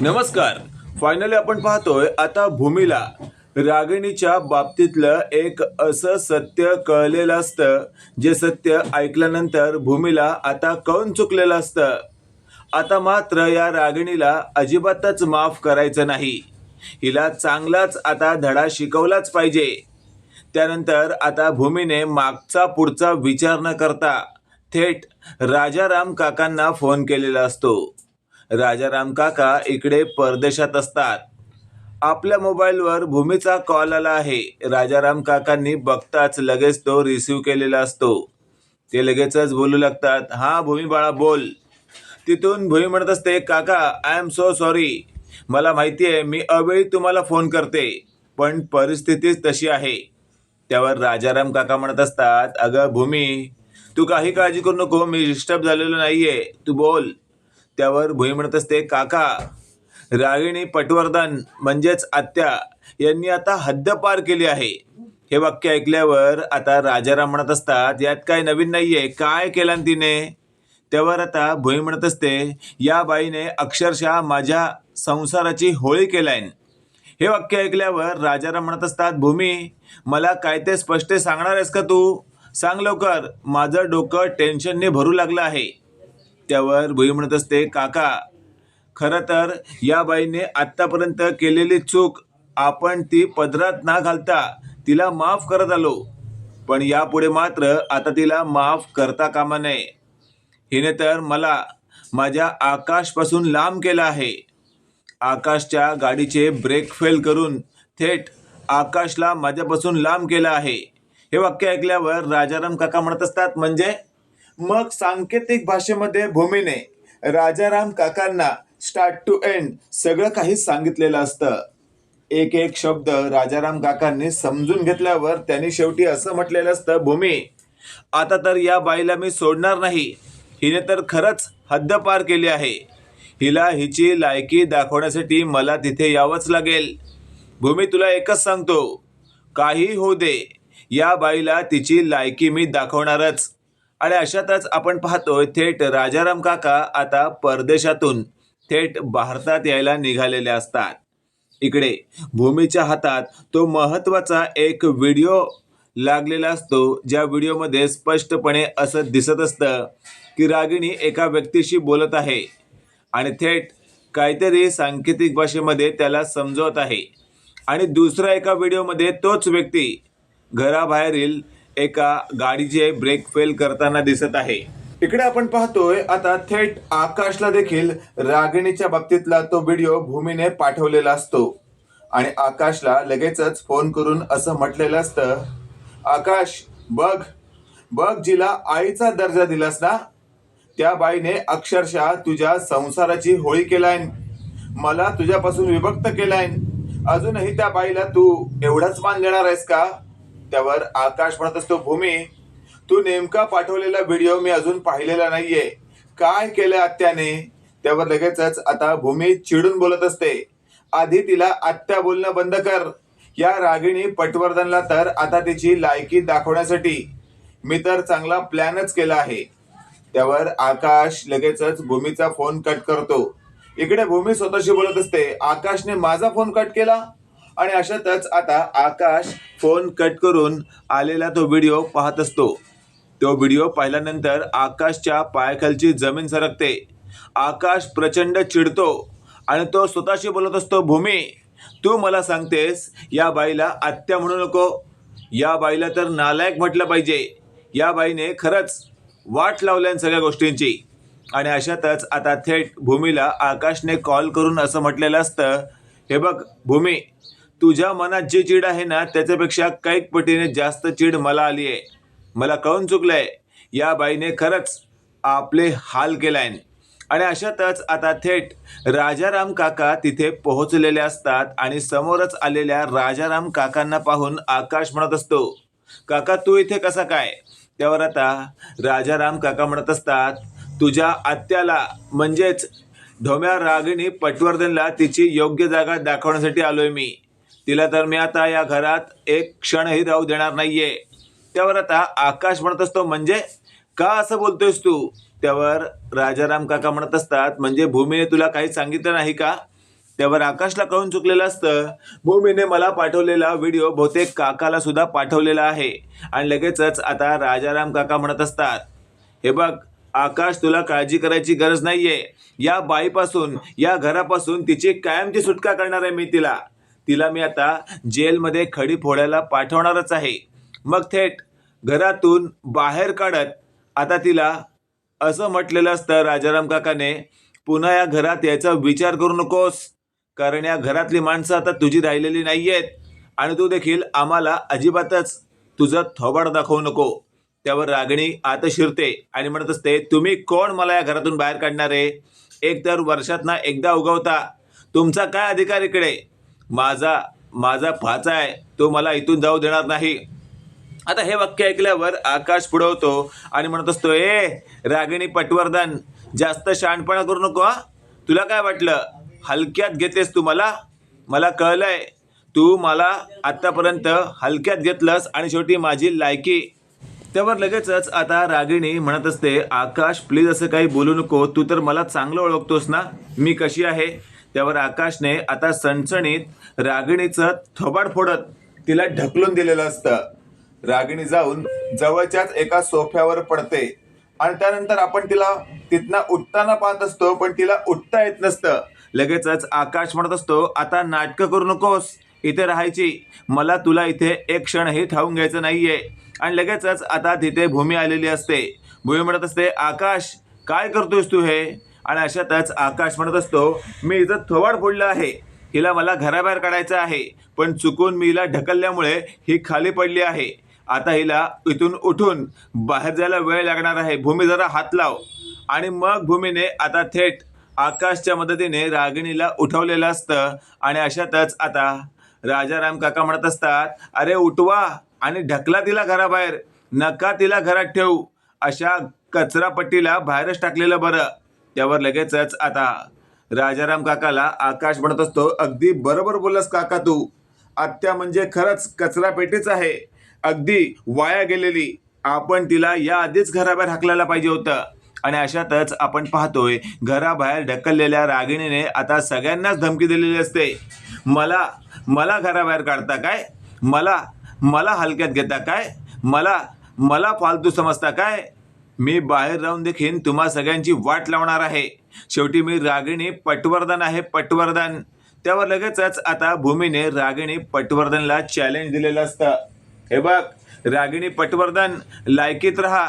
नमस्कार. फायनली आपण पाहतोय आता भूमीला. रागिणीच्या बाबतीतलं एक असं सत्य कळलेलं असतं जे सत्य ऐकल्यानंतर भूमीला आता कळून चुकलेलं असतं. आता मात्र या रागिणीला अजिबातच माफ करायचं नाही. हिला चांगलाच आता धडा शिकवलाच पाहिजे. त्यानंतर आता भूमीने मागचा पुढचा विचार न करता थेट राजाराम काकांना फोन केलेला असतो. राजाराम काका इकडे परदेशात असतात. आपल्या मोबाईलवर भूमीचा कॉल आला आहे. राजाराम काकांनी बघताच लगेच तो रिसीव केलेला असतो. ते लगेचच बोलू लागतात हां भूमी बाळा बोल. तिथून भूमी म्हणत असते काका आय एम सो सॉरी मला माहिती आहे मी अवेळी तुम्हाला फोन करते पण परिस्थितीच तशी आहे. त्यावर राजाराम काका म्हणत असतात अगं भूमी तू काही काळजी करू नको मी डिस्टर्ब झालेलो नाहीये. तू बोल. त्यावर भुई म्हणत असते काका रागिणी पटवर्धन म्हणजेच आत्या यांनी आता हद्द पार केली आहे. हे वाक्य ऐकल्यावर आता राजाराम म्हणत असतात यात काय नवीन नाहीये काय केलं तिने? त्यावर आता भुई म्हणत असते या बाईने अक्षरशः माझ्या संसाराची होळी केलाय हे वाक्य ऐकल्यावर राजाराम म्हणत असतात भूमी मला काय ते स्पष्ट सांगणार आहेस का तू? सांग लवकर माझं डोकं टेन्शनने भरू लागलं आहे. त्यावर भुई म्हणत असते काका खरं तर या बाईने आत्तापर्यंत केलेली चूक आपण ती पदरात ना घालता तिला माफ करत आलो. पण यापुढे मात्र आता तिला माफ करता कामा नये. हिने तर मला माझ्या आकाशपासून लांब केलं आहे. आकाशच्या गाडीचे ब्रेक फेल करून थेट आकाशला माझ्यापासून लांब केलं आहे. हे वाक्य ऐकल्यावर राजाराम काका म्हणत असतात म्हणजे मग सांकेतिक भाषेमध्ये भूमीने राजाराम काकांना स्टार्ट टू एंड सगळं काही सांगितलेलं असतं. एक एक शब्द राजाराम काकांनी समजून घेतल्यावर त्यांनी शेवटी असं म्हटलेलं असतं भूमी आता तर या बाईला मी सोडणार नाही. हिने तर खरंच हद्द पार केली आहे. हिला हिची लायकी दाखवण्यासाठी मला तिथे यावंच लागेल. भूमी तुला एकच सांगतो. काही होऊ दे. या बाईला तिची लायकी मी दाखवणारच. आणि अशातच आपण पाहतोय थेट राजाराम काका आता परदेशातून थेट भारतात यायला निघालेले असतात. इकडे भूमीच्या हातात तो महत्त्वाचा एक व्हिडिओ लागलेला असतो ज्या व्हिडिओमध्ये स्पष्टपणे असं दिसत असतं की रागिणी एका व्यक्तीशी बोलत आहे आणि थेट काहीतरी सांकेतिक भाषेमध्ये त्याला समजवत आहे. आणि दुसऱ्या एका व्हिडिओमध्ये तोच व्यक्ती घराबाहेरील एका गाडीचे ब्रेक फेल करताना दिसत आहे. इकडे आपण पाहतोय आता थेट आकाशला देखील रागिणीच्या बाबतीतला तो व्हिडिओ भूमीने पाठवलेला असतो. आणि आकाशला लगेचच फोन करून असं म्हटलेलं असतं आकाश बघ बघ जिला आईचा दर्जा दिलास ना? त्या बाईने अक्षरशः तुझ्या संसाराची होळी केलाय मला तुझ्यापासून विभक्त केलाय अजूनही त्या बाईला तू एवढाच मान देणार आहेस का? त्यावर आकाश म्हणत असतो भूमी तू नेमका पाठवलेला व्हिडिओ मी अजून पाहिलेला नाहीये. काय केलं आत्याने? त्यावर लगेचच आता भूमी चिडून बोलत असते. आधी तिला आत्या बोलणं बंद कर. या रागिणी पटवर्धनला तर आता तिची लायकी दाखवण्यासाठी. मी तर चांगला प्लॅनच केला आहे. त्यावर आकाश लगेचच भूमीचा फोन कट करतो. इकडे भूमी स्वतःशी बोलत असते आकाशने माझा फोन कट केला? आणि अशातच आता आकाश फोन कट करून आलेला तो व्हिडिओ पाहत असतो. तो व्हिडिओ पाहिल्यानंतर आकाशच्या पायाखालची जमीन सरकते. आकाश प्रचंड चिडतो आणि तो स्वतःशी बोलत असतो भूमी तू मला सांगतेस या बाईला आत्या म्हणू नको. या बाईला तर नालायक म्हटलं पाहिजे. या बाईने खरंच वाट लावल्या सगळ्या गोष्टींची. आणि अशातच आता थेट भूमीला आकाशने कॉल करून असं म्हटलेलं असतं हे बघ भूमी तुझ्या मनात जे चीड आहे ना त्याच्यापेक्षा कैक पटीने जास्त चीड मला आली आहे. मला कळून चुकलंय? या बाईने खरंच आपले हाल केलाय. आणि अशातच आता थेट राजाराम काका तिथे पोहोचलेले असतात आणि समोरच आलेल्या राजाराम काकांना पाहून आकाश म्हणत असतो काका तू इथे कसा काय? त्यावर आता राजाराम काका म्हणत असतात तुझ्या आत्याला म्हणजेच ढोम्या रागिणी पटवर्धनला तिची योग्य जागा दाखवण्यासाठी आलोय मी. तिला तर मी आता या घरात एक क्षणही राहू देणार नाहीये. त्यावर आता आकाश म्हणत असतो म्हणजे का असं बोलतोयस तू? त्यावर राजाराम काका म्हणत असतात म्हणजे भूमीने तुला काही सांगितलं नाही का? त्यावर आकाशला कळून चुकलेलं असतं भूमीने मला पाठवलेला व्हिडिओ बहुतेक काकाला सुद्धा पाठवलेला आहे. आणि लगेचच आता राजाराम काका म्हणत असतात हे बघ आकाश तुला काळजी करायची गरज नाहीये. या बाईपासून या घरापासून तिची कायमची सुटका करणार आहे मी तिला. तिला मी आता जेलमध्ये खडी फोडायला पाठवणारच आहे. मग थेट घरातून बाहेर काढत आता तिला असं म्हटलेलं असतं राजाराम काकाने पुन्हा या घरात याचा विचार करू नकोस कारण या घरातली माणसं आता तुझी राहिलेली नाही आहेत आणि तू देखील आम्हाला अजिबातच तुझं थोबाड दाखवू नको. त्यावर रागणी आता शिरते आणि म्हणत असते तुम्ही कोण मला या घरातून बाहेर काढणार? आहे एक तर वर्षात ना एकदा उगवता. तुमचा काय अधिकार इकडे? माझा माझा फाचा आहे तो मला इथून जाऊ देणार नाही. आता हे वाक्य ऐकल्यावर आकाश पुढवतो आणि म्हणत असतो ए रागिणी पटवर्धन जास्त शहाणपणा करू नको हा. तुला काय वाटलं? हलक्यात घेतेस तू मला? मला कळलंय तू मला आत्तापर्यंत हलक्यात घेतलंस आणि शेवटी माझी लायकी. त्यावर लगेचच आता रागिणी म्हणत असते आकाश प्लीज असं काही बोलू नको. तू तर मला चांगलं ओळखतोस ना. मी कशी आहे? त्यावर आकाशने आता सणसणीत रागिणीचं थोबाड फोडत तिला ढकलून दिलेलं असतं. रागिणी जाऊन जवळच्याच एका सोफ्यावर पडते. आणि त्यानंतर आपण तिला तिथनं उठताना पाहत असतो पण तिला उठता येत नसतं. लगेचच आकाश म्हणत असतो आता नाटकं करू नकोस इथे राहायची. मला तुला इथे एक क्षणही ठाऊन घ्यायचं नाहीये. आणि लगेचच आता तिथे भूमी आलेली असते. भूमी म्हणत असते आकाश काय करतोयस तू हे? आणि अशातच आकाश म्हणत असतो मी इथं थोवाड फोडलं आहे. हिला मला घराबाहेर काढायचं आहे. पण चुकून मी हिला ढकलल्यामुळे ही खाली पडली आहे. आता हिला इथून उठून बाहेर जायला वेळ लागणार आहे. भूमी जरा हात लाव. आणि मग भूमीने आता थेट आकाशच्या मदतीने रागिणीला उठवलेलं असतं. आणि अशातच आता राजाराम काका म्हणत असतात अरे उठवा आणि ढकला तिला घराबाहेर. नका तिला घरात ठेवू. अशा कचरापट्टीला बाहेरच टाकलेलं बरं. त्यावर लगेचच आता राजाराम काकाला आकाश म्हणत असतो अगदी बरोबर बोललास काका तू. आत्या म्हणजे खरंच कचरा पेटीच आहे. अगदी वाया गेलेली. आपण तिला या आधीच घराबाहेर हाकलायला पाहिजे होतं. आणि अशातच आपण पाहतोय घराबाहेर ढकललेल्या रागिणीने आता सगळ्यांनाच धमकी दिलेली असते. मला मला घराबाहेर काढता काय? मला मला हलक्यात घेता काय? मला मला फालतू समजता काय? मी बाहेर राहून देखील तुम्हा सगळ्यांची वाट लावणार आहे. शेवटी मी रागिणी पटवर्धन आहे पटवर्धन. त्यावर लगेचच आता भूमीने रागिणी पटवर्धनला चॅलेंज दिलेलं असतं. हे बघ रागिणी पटवर्धन लायकीत राहा.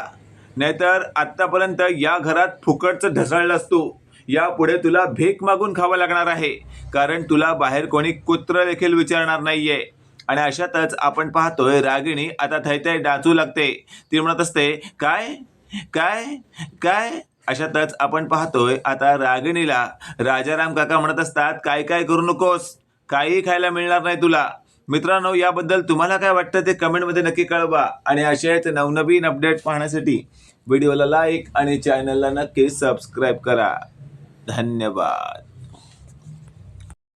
नाहीतर आत्तापर्यंत या घरात फुकटचं ढसळलं तू. यापुढे तुला भीक मागून खावं लागणार आहे. कारण तुला बाहेर कोणी कुत्र देखील विचारणार नाहीये. आणि अशातच आपण पाहतोय रागिणी आता थैथय डाचू लागते. ती म्हणत असते काय? काय? काय? अशातच आपण पाहतोय आता रागिणीला राजाराम काका म्हणत असतात काय काय करू नकोस? काही खायला मिळणार नाही तुला. मित्रांनो याबद्दल तुम्हाला काय वाटतं ते कमेंटमध्ये नक्की कळवा. आणि अशाच नवनवीन अपडेट पाहण्यासाठी व्हिडिओला लाईक आणि चॅनलला नक्की सबस्क्राईब करा. धन्यवाद.